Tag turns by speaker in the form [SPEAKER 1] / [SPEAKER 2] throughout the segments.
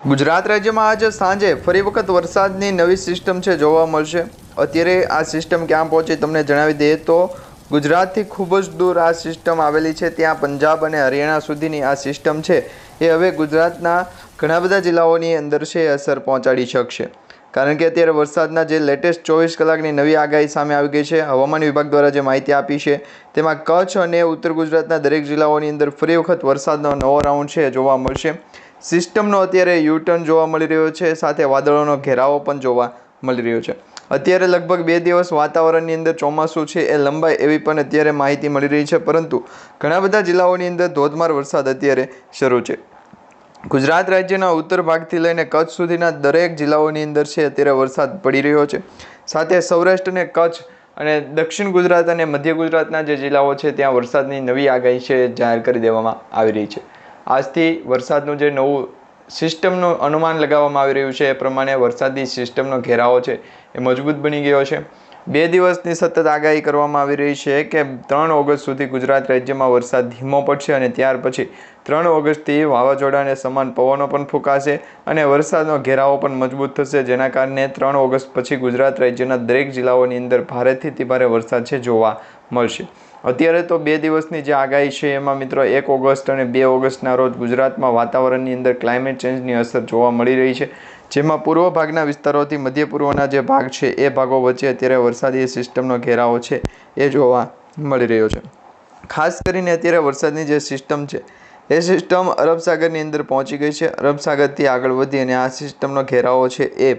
[SPEAKER 1] ગુજરાત રાજ્યમાં આજે સાંજે ફરી વખત વરસાદની નવી સિસ્ટમ છે જોવા મળશે. અત્યારે આ સિસ્ટમ ક્યાં પહોંચી તમને જણાવી દઈએ તો ગુજરાતથી ખૂબ જ દૂર આ સિસ્ટમ આવેલી છે. ત્યાં પંજાબ અને હરિયાણા સુધીની આ સિસ્ટમ છે. એ હવે ગુજરાતના ઘણા બધા જિલ્લાઓની અંદર છે, અસર પહોંચાડી શકશે. કારણ કે અત્યારે વરસાદના જે લેટેસ્ટ ચોવીસ કલાકની નવી આગાહી સામે આવી ગઈ છે. હવામાન વિભાગ દ્વારા જે માહિતી આપી છે, તેમાં કચ્છ અને ઉત્તર ગુજરાતના દરેક જિલ્લાઓની અંદર ફરી વખત વરસાદનો નવો રાઉન્ડ છે જોવા મળશે. સિસ્ટમનો અત્યારે યુટર્ન જોવા મળી રહ્યો છે, સાથે વાદળોનો ઘેરાવો પણ જોવા મળી રહ્યો છે. અત્યારે લગભગ બે દિવસ વાતાવરણની અંદર ચોમાસું છે, એ લંબાય એવી પણ અત્યારે માહિતી મળી રહી છે, પરંતુ ઘણા બધા જિલ્લાઓની અંદર ધોધમાર વરસાદ અત્યારે શરૂ છે. ગુજરાત રાજ્યના ઉત્તર ભાગથી લઈને કચ્છ સુધીના દરેક જિલ્લાઓની અંદર છે, અત્યારે વરસાદ પડી રહ્યો છે. સાથે સૌરાષ્ટ્ર અને કચ્છ અને દક્ષિણ ગુજરાત અને મધ્ય ગુજરાતના જે જિલ્લાઓ છે, ત્યાં વરસાદની નવી આગાહી છે, જાહેર કરી દેવામાં આવી રહી છે. આજથી વરસાદનું જે નવું સિસ્ટમનું અનુમાન લગાવવામાં આવી રહ્યું છે, એ પ્રમાણે વરસાદની સિસ્ટમનો ઘેરાવો છે, એ મજબૂત બની ગયો છે. બે દિવસની સતત આગાહી કરવામાં આવી રહી છે કે ત્રણ ઓગસ્ટ સુધી ગુજરાત રાજ્યમાં વરસાદ ધીમો પડશે અને ત્યાર પછી ત્રણ ઓગસ્ટથી વાવાઝોડાને સમાન પવનો પણ ફૂંકાશે અને વરસાદનો ઘેરાવો પણ મજબૂત થશે. જેના કારણે ત્રણ ઓગસ્ટ પછી ગુજરાત રાજ્યના દરેક જિલ્લાઓની અંદર ભારેથી ભારે વરસાદ છે જોવા મળશે. અત્યારે તો બે દિવસની જે આગાહી છે એમાં મિત્રો એક ઓગસ્ટ અને બે ઓગસ્ટના રોજ ગુજરાતમાં વાતાવરણની અંદર ક્લાઇમેટ ચેન્જની અસર જોવા મળી રહી છે. જેમાં પૂર્વ ભાગના વિસ્તારોથી મધ્ય પૂર્વના જે ભાગ છે એ ભાગો વચ્ચે અત્યારે વરસાદી સિસ્ટમનો ઘેરાવો છે એ જોવા મળી રહ્યો છે. ખાસ કરીને અત્યારે વરસાદની જે સિસ્ટમ છે, એ સિસ્ટમ અરબસાગરની અંદર પહોંચી ગઈ છે. અરબસાગરથી આગળ વધી અને આ સિસ્ટમનો ઘેરાવો છે એ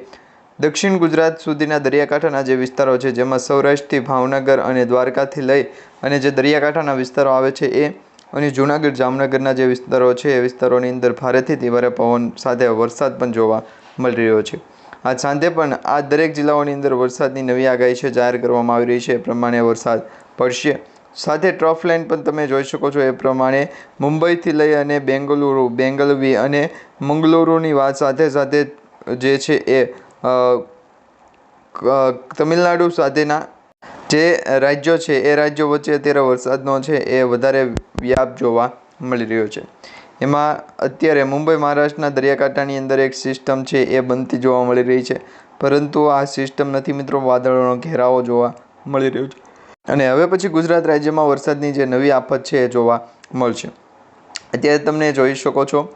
[SPEAKER 1] દક્ષિણ ગુજરાત સુધીના દરિયાકાંઠાના જે વિસ્તારો છે, જેમાં સૌરાષ્ટ્રથી ભાવનગર અને દ્વારકાથી લઈ અને જે દરિયાકાંઠાના વિસ્તારો આવે છે, એ અને જૂનાગઢ, જામનગરના જે વિસ્તારો છે, એ વિસ્તારોની અંદર ભારેથી તીવ્ર પવન સાથે વરસાદ પણ જોવા મળી રહ્યો છે. આજ સાંજે પણ આ દરેક જિલ્લાઓની અંદર વરસાદની નવી આગાહી છે, જાહેર કરવામાં આવી રહી છે. એ પ્રમાણે વરસાદ પડશે. સાથે ટ્રફ લાઇન પણ તમે જોઈ શકો છો, એ પ્રમાણે મુંબઈથી લઈ અને બેંગલુરુ, બેંગલવી અને મંગલુરુની વાત સાથે સાથે જે છે, એ તમિલનાડુ સાથેના જે રાજ્યો છે, એ રાજ્યો વચ્ચે અત્યારે વરસાદનો છે, એ વધારે વ્યાપ જોવા મળી રહ્યો છે. એમાં અત્યારે મુંબઈ, મહારાષ્ટ્રના દરિયાકાંઠાની અંદર એક સિસ્ટમ છે, એ બનતી જોવા મળી રહી છે. પરંતુ આ સિસ્ટમ નથી મિત્રો, વાદળોનો ઘેરાવો જોવા મળી રહ્યો છે. અને હવે પછી ગુજરાત રાજ્યમાં વરસાદની જે નવી આફત છે, એ જોવા મળશે. અત્યારે તમને જોઈ શકો છો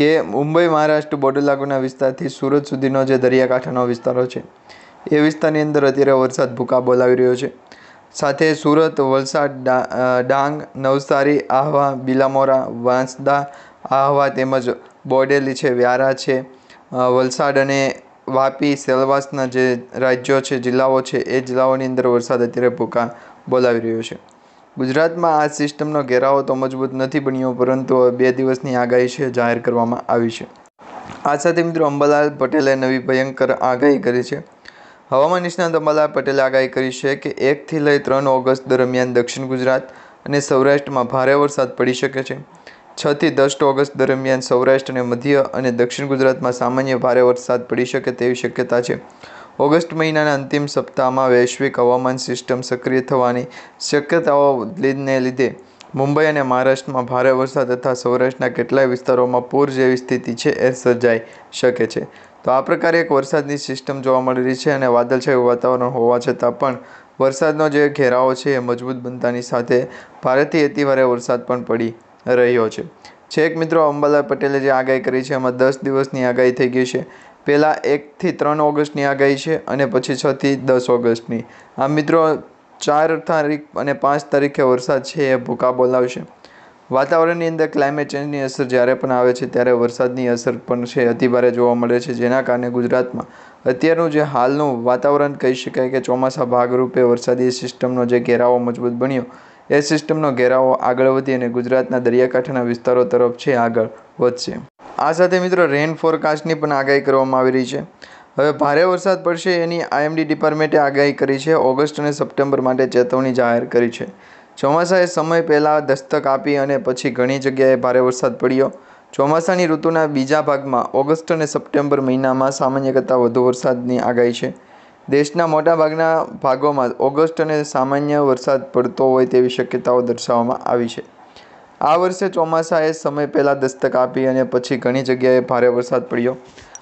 [SPEAKER 1] કે મુંબઈ મહારાષ્ટ્ર બોર્ડર લાગુના વિસ્તારથી સુરત સુધીનો જે દરિયાકાંઠાનો વિસ્તારો છે, એ વિસ્તારની અંદર અત્યારે વરસાદ ભૂકા બોલાવી રહ્યો છે. સાથે સુરત, વલસાડ ડાંગ, નવસારી, આહવા, બિલામોરા, વાંસદા, આહવા તેમજ બોડેલી છે, વ્યારા છે વલસાડ અને વાપી, સેલવાસના જે રાજ્યો છે, જિલ્લાઓ છે, એ જિલ્લાઓની અંદર વરસાદ અત્યારે ભૂકા બોલાવી રહ્યો છે. ગુજરાતમાં આ સિસ્ટમનો ઘેરાવો તો મજબૂત નથી બન્યો, પરંતુ બે દિવસની આગાહી છે જાહેર કરવામાં આવી છે. આ સાથે મિત્રો અંબાલાલ પટેલે નવી ભયંકર આગાહી કરી છે. હવામાન નિષ્ણાત અંબાલાલ પટેલે આગાહી કરી છે કે એકથી લઈ ત્રણ ઓગસ્ટ દરમિયાન દક્ષિણ ગુજરાત અને સૌરાષ્ટ્રમાં ભારે વરસાદ પડી શકે છે. છથી દસ ઓગસ્ટ દરમિયાન સૌરાષ્ટ્ર અને મધ્ય અને દક્ષિણ ગુજરાતમાં સામાન્ય ભારે વરસાદ પડી શકે તેવી શક્યતા છે. ઓગસ્ટ મહિનાના અંતિમ સપ્તાહમાં વૈશ્વિક હવામાન સિસ્ટમ સક્રિય થવાની શક્યતાઓને લીધે મુંબઈ અને મહારાષ્ટ્રમાં ભારે વરસાદ તથા સૌરાષ્ટ્રના કેટલાય વિસ્તારોમાં પૂર જેવી સ્થિતિ છે એ સર્જાઈ શકે છે. તો આ પ્રકારે એક વરસાદની સિસ્ટમ જોવા મળી રહી છે અને વાદળછાયું વાતાવરણ હોવા છતાં પણ વરસાદનો જે ઘેરાવો છે એ મજબૂત બનતાની સાથે ભારેથી અતિભારે વરસાદ પણ પડી રહ્યો છે. છેક મિત્રો, અંબાલાલ પટેલે જે આગાહી કરી છે, એમાં દસ દિવસની આગાહી થઈ ગઈ છે. પહેલાં એકથી ત્રણ ઓગસ્ટની આગાહી છે અને પછી છથી દસ ઓગસ્ટની. આમ મિત્રો, ચાર તારીખ અને પાંચ તારીખે વરસાદ છે એ ભૂકા બોલાવશે વાતાવરણની અંદર ક્લાઇમેટ ચેન્જની અસર જ્યારે પણ આવે છે ત્યારે વરસાદની અસર પણ છે. અતિભારે જોવા મળે છે, જેના કારણે ગુજરાતમાં અત્યારનું જે હાલનું વાતાવરણ કહી શકાય કે ચોમાસા ભાગરૂપે વરસાદી સિસ્ટમનો જે ઘેરાવો મજબૂત બન્યો, એ સિસ્ટમનો ઘેરાવો આગળ વધી અને ગુજરાતના દરિયાકાંઠાના વિસ્તારો તરફ છે, આગળ વધશે. આ સાથે મિત્રો રેન ફોરકાસ્ટની પણ આગાહી કરવામાં આવી રહી છે. હવે ભારે વરસાદ પડશે એની આઈએમડી ડિપાર્ટમેન્ટે આગાહી કરી છે. ઓગસ્ટ અને સપ્ટેમ્બર માટે ચેતવણી જાહેર કરી છે. ચોમાસાએ સમય પહેલાં દસ્તક આપી અને પછી ઘણી જગ્યાએ ભારે વરસાદ પડ્યો. ચોમાસાની ઋતુના બીજા ભાગમાં ઓગસ્ટ અને સપ્ટેમ્બર મહિનામાં સામાન્ય કરતાં વધુ વરસાદની આગાહી છે. દેશના મોટાભાગના ભાગોમાં ઓગસ્ટ અને સામાન્ય વરસાદ પડતો હોય તેવી શક્યતાઓ દર્શાવવામાં આવી છે. આ વર્ષે ચોમાસાએ સમય પહેલાં દસ્તક આપી અને પછી ઘણી જગ્યાએ ભારે વરસાદ પડ્યો.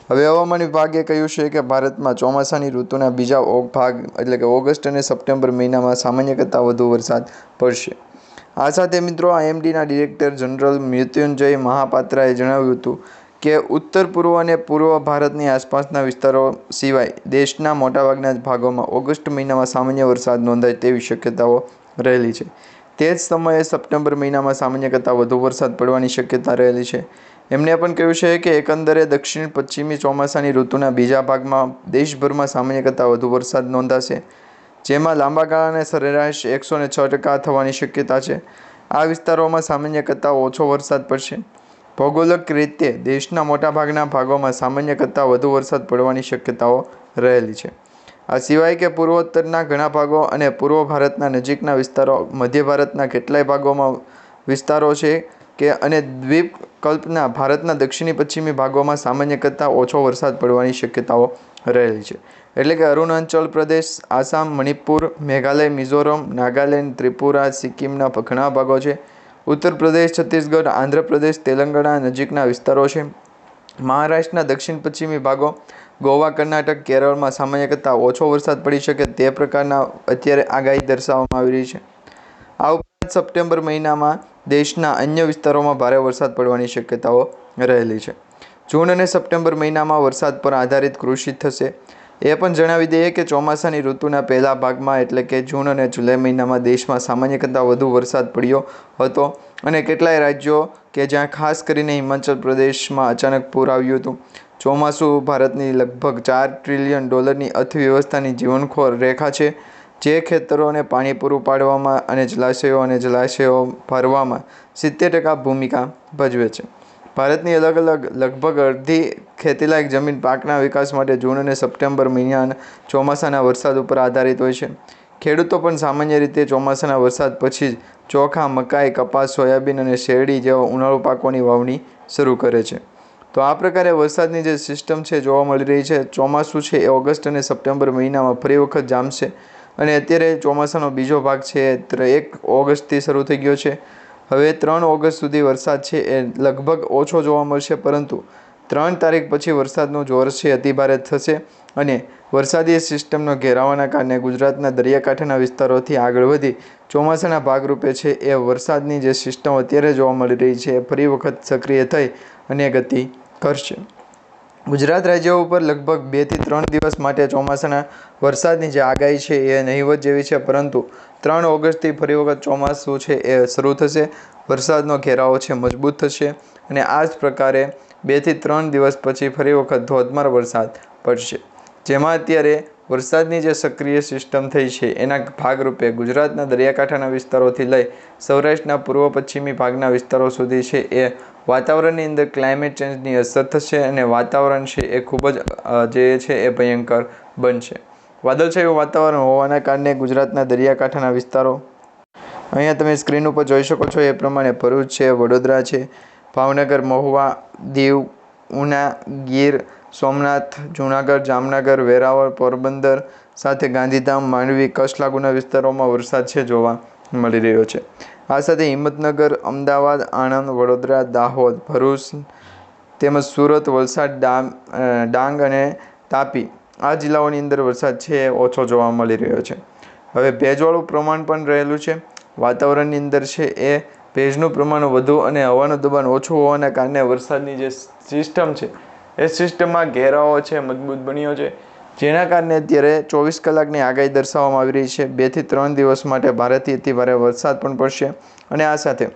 [SPEAKER 1] હવે હવામાન વિભાગે કહ્યું છે કે ભારતમાં ચોમાસાની ઋતુના બીજા ભાગ, એટલે કે ઓગસ્ટ અને સપ્ટેમ્બર મહિનામાં સામાન્ય કરતાં વધુ વરસાદ પડશે. આ સાથે મિત્રો આઈએમડીના ડિરેક્ટર જનરલ મૃત્યુંજય મહાપાત્રાએ જણાવ્યું હતું કે ઉત્તર પૂર્વ અને પૂર્વ ભારતની આસપાસના વિસ્તારો સિવાય દેશના મોટાભાગના ભાગોમાં ઓગસ્ટ મહિનામાં સામાન્ય વરસાદ નોંધાય તેવી શક્યતાઓ રહેલી છે. તે જ સમયે સપ્ટેમ્બર મહિનામાં સામાન્ય કરતાં વધુ વરસાદ પડવાની શક્યતા રહેલી છે. એમણે પણ કહ્યું છે કે એકંદરે દક્ષિણ, પશ્ચિમી ચોમાસાની ઋતુના બીજા ભાગમાં દેશભરમાં સામાન્ય કરતાં વધુ વરસાદ નોંધાશે, જેમાં લાંબા ગાળાને સરેરાશ એકસો ને છ ટકા થવાની શક્યતા છે. આ વિસ્તારોમાં સામાન્ય કરતાં ઓછો વરસાદ પડશે. ભૌગોલિક રીતે દેશના મોટાભાગના ભાગોમાં સામાન્ય કરતાં વધુ વરસાદ પડવાની શક્યતાઓ રહેલી છે. આ સિવાય કે પૂર્વોત્તરના ઘણા ભાગો અને પૂર્વ ભારતના નજીકના વિસ્તારો, મધ્ય ભારતના કેટલાય ભાગોમાં વિસ્તારો છે કે અને દ્વીપકલ્પના ભારતના દક્ષિણી પશ્ચિમી ભાગોમાં સામાન્ય કરતાં ઓછો વરસાદ પડવાની શક્યતાઓ રહેલી છે. એટલે કે અરુણાચલ પ્રદેશ, આસામ, મણિપુર, મેઘાલય, મિઝોરમ, નાગાલેન્ડ, ત્રિપુરા, સિક્કિમના ઘણા ભાગો છે. ઉત્તર પ્રદેશ, છત્તીસગઢ આંધ્રપ્રદેશ તેલંગાણા નજીકના વિસ્તારો છે. મહારાષ્ટ્રના દક્ષિણ પશ્ચિમી ભાગો, ગોવા, કર્ણાટક, કેરળમાં સામાન્ય કરતાં ઓછો વરસાદ પડી શકે તે પ્રકારના અત્યારે આગાહી દર્શાવવામાં આવી રહી છે. આ ઉપરાંત સપ્ટેમ્બર મહિનામાં દેશના અન્ય વિસ્તારોમાં ભારે વરસાદ પડવાની શક્યતાઓ રહેલી છે. જૂન અને સપ્ટેમ્બર મહિનામાં વરસાદ પર આધારિત કૃષિ થશે. એ પણ જણાવી દઈએ કે ચોમાસાની ઋતુના પહેલા ભાગમાં એટલે કે જૂન અને જુલાઈ મહિનામાં દેશમાં સામાન્ય કરતાં વધુ વરસાદ પડ્યો હતો અને કેટલાય રાજ્યો કે જ્યાં ખાસ કરીને હિમાચલ પ્રદેશમાં અચાનક પૂર આવ્યું હતું. ચોમાસું ભારતની લગભગ ચાર ટ્રિલિયન ડોલરની અર્થવ્યવસ્થાની જીવનખોર રેખા છે, જે ખેતરોને પાણી પૂરું પાડવામાં અને જલાશયો અને જલાશયો ભરવામાં સિત્તેર ટકા ભૂમિકા ભજવે છે. ભારતની અલગ અલગ લગભગ અડધી ખેતીલાયક જમીન પાકના વિકાસ માટે જૂન અને સપ્ટેમ્બર મહિનાના ચોમાસાના વરસાદ ઉપર આધારિત હોય છે. ખેડૂતો પણ સામાન્ય રીતે ચોમાસાના વરસાદ પછી જ ચોખા, મકાઈ, કપાસ, સોયાબીન અને શેરડી જેવા ઉનાળુ પાકોની વાવણી શરૂ કરે છે. તો આ પ્રકારે વરસાદની જે સિસ્ટમ છે જોવા મળી રહી છે, ચોમાસું છે એ ઓગસ્ટ અને સપ્ટેમ્બર મહિનામાં ફરી વખત જામશે અને અત્યારે ચોમાસાનો બીજો ભાગ છે એક ઓગસ્ટથી શરૂ થઈ ગયો છે. હવે ત્રણ ઓગસ્ટ સુધી વરસાદ છે એ લગભગ ઓછો જોવા મળશે, પરંતુ ત્રણ તારીખ પછી વરસાદનું જોર છે, અતિભારે થશે અને વરસાદી સિસ્ટમનો ઘેરાવાના કારણે ગુજરાતના દરિયાકાંઠાના વિસ્તારોથી આગળ વધી ચોમાસાના ભાગરૂપે છે એ વરસાદની જે સિસ્ટમ અત્યારે જોવા મળી રહી છે એ ફરી વખત સક્રિય થઈ અને ગતિ કરશે ગુજરાત રાજ્ય ઉપર લગભગ બેથી ત્રણ દિવસ માટે ચોમાસાના વરસાદની જે આગાહી છે એ નહીવત જેવી છે, પરંતુ ત્રણ ઓગસ્ટથી ફરી વખત ચોમાસું છે એ શરૂ થશે, વરસાદનો ઘેરાવો છે મજબૂત થશે અને આ જ પ્રકારે બેથી ત્રણ દિવસ પછી ફરી વખત ધોધમાર વરસાદ પડશે. જેમાં અત્યારે વરસાદની જે સક્રિય સિસ્ટમ થઈ છે, એના ભાગરૂપે ગુજરાતના દરિયાકાંઠાના વિસ્તારોથી લઈ સૌરાષ્ટ્રના પૂર્વ પશ્ચિમી ભાગના વિસ્તારો સુધી છે એ વાતાવરણની અંદર ક્લાઇમેટ ચેન્જની અસર થશે અને વાતાવરણ છે એ ખૂબ જ જે છે એ ભયંકર બનશે. વાદળછાયું વાતાવરણ હોવાના કારણે ગુજરાતના દરિયાકાંઠાના વિસ્તારો, અહીંયા તમે સ્ક્રીન ઉપર જોઈ શકો છો એ પ્રમાણે ભરૂચ છે, વડોદરા છે ભાવનગર, મહુવા, દીવ, ઉના, ગીર, સોમનાથ, જૂનાગઢ, જામનગર, વેરાવળ, પોરબંદર સાથે ગાંધીધામ, માંડવી, કચ્છ લાગુના વિસ્તારોમાં વરસાદ છે જોવા મળી રહ્યો છે. આ સાથે હિંમતનગર, અમદાવાદ, આણંદ, વડોદરા, દાહોદ, ભરૂચ તેમજ સુરત, વલસાડ ડાંગ અને તાપી આ જિલ્લાઓની અંદર વરસાદ છે એ ઓછો જોવા મળી રહ્યો છે. હવે ભેજવાળું પ્રમાણ પણ રહેલું છે. વાતાવરણની અંદર છે એ ભેજનું પ્રમાણ વધુ અને હવાનું દબાણ ઓછું હોવાના કારણે વરસાદની જે સિસ્ટમ છે, એ સિસ્ટમમાં ઘેરાવો છે, મજબૂત બન્યો છે. જેના કારણે અત્યારે ચોવીસ કલાકની આગાહી દર્શાવવામાં આવી રહી છે. બેથી ત્રણ દિવસ માટે ભારેથી અતિ ભારે વરસાદ પણ પડશે. અને આ સાથે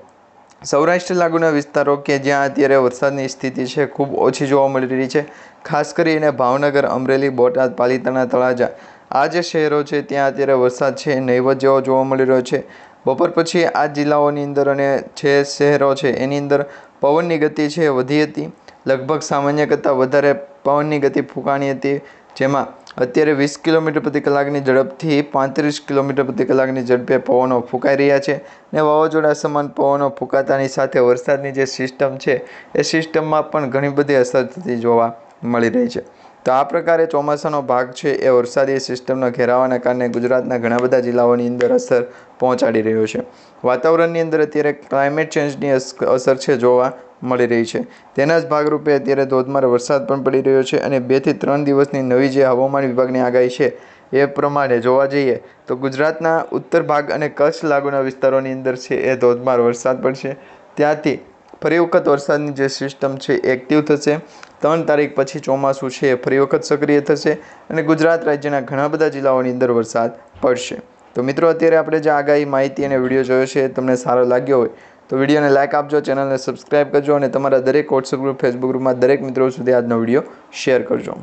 [SPEAKER 1] સૌરાષ્ટ્ર લાગુના વિસ્તારો કે જ્યાં અત્યારે વરસાદની સ્થિતિ છે, ખૂબ ઓછી જોવા મળી રહી છે. ખાસ કરીને ભાવનગર, અમરેલી, બોટાદ, પાલિતાણા, તળાજા આ જે શહેરો છે, ત્યાં અત્યારે વરસાદ છે, નહીવત જેવો જોવા મળી રહ્યો છે. બપોર પછી આ જિલ્લાઓની અંદર અને જે શહેરો છે, એની અંદર પવનની ગતિ છે વધી હતી. લગભગ સામાન્ય કરતાં વધારે પવનની ગતિ ફૂંકાણી હતી, જેમાં અત્યારે વીસ કિલોમીટર પ્રતિ કલાકની ઝડપથી પાંત્રીસ કિલોમીટર પ્રતિ કલાકની ઝડપે પવનો ફૂંકાઈ રહ્યા છે ને વાવાઝોડા સમાન પવનો ફૂંકાતાની સાથે વરસાદની જે સિસ્ટમ છે, એ સિસ્ટમમાં પણ ઘણી બધી અસર થતી જોવા મળી રહી છે. તો આ પ્રકારે ચોમાસાનો ભાગ છે એ વરસાદી સિસ્ટમના ઘેરાવાના કારણે ગુજરાતના ઘણા બધા જિલ્લાઓની અંદર અસર પહોંચાડી રહ્યો છે. વાતાવરણની અંદર અત્યારે ક્લાઇમેટ ચેન્જની અસ- અસર છે જોવા મળી રહી છે. તેના જ ભાગરૂપે અત્યારે ધોધમાર વરસાદ પણ પડી રહ્યો છે અને બેથી ત્રણ દિવસની નવી જે હવામાન વિભાગની આગાહી છે એ પ્રમાણે જોવા જઈએ તો ગુજરાતના ઉત્તર ભાગ અને કચ્છ લાગુના વિસ્તારોની અંદર છે એ ધોધમાર વરસાદ પડશે ત્યાંથી ફરી વખત વરસાદની જે સિસ્ટમ છે એક્ટિવ થશે. ત્રણ તારીખ પછી ચોમાસું છે એ ફરી વખત સક્રિય થશે અને ગુજરાત રાજ્યના ઘણા બધા જિલ્લાઓની અંદર વરસાદ પડશે. તો મિત્રો, અત્યારે આપણે જે આગાહી, માહિતી અને વીડિયો જોયો છે તમને સારો લાગ્યો હોય, તો વિડીયોને લાઇક આપજો, ચેનલને સબસ્ક્રાઇબ કરજો અને તમારા દરેક વોટ્સઅપ ગ્રુપ ફેસબુક ગ્રુપમાં દરેક મિત્રો સુધી આજનો વીડિયો શેર કરજો.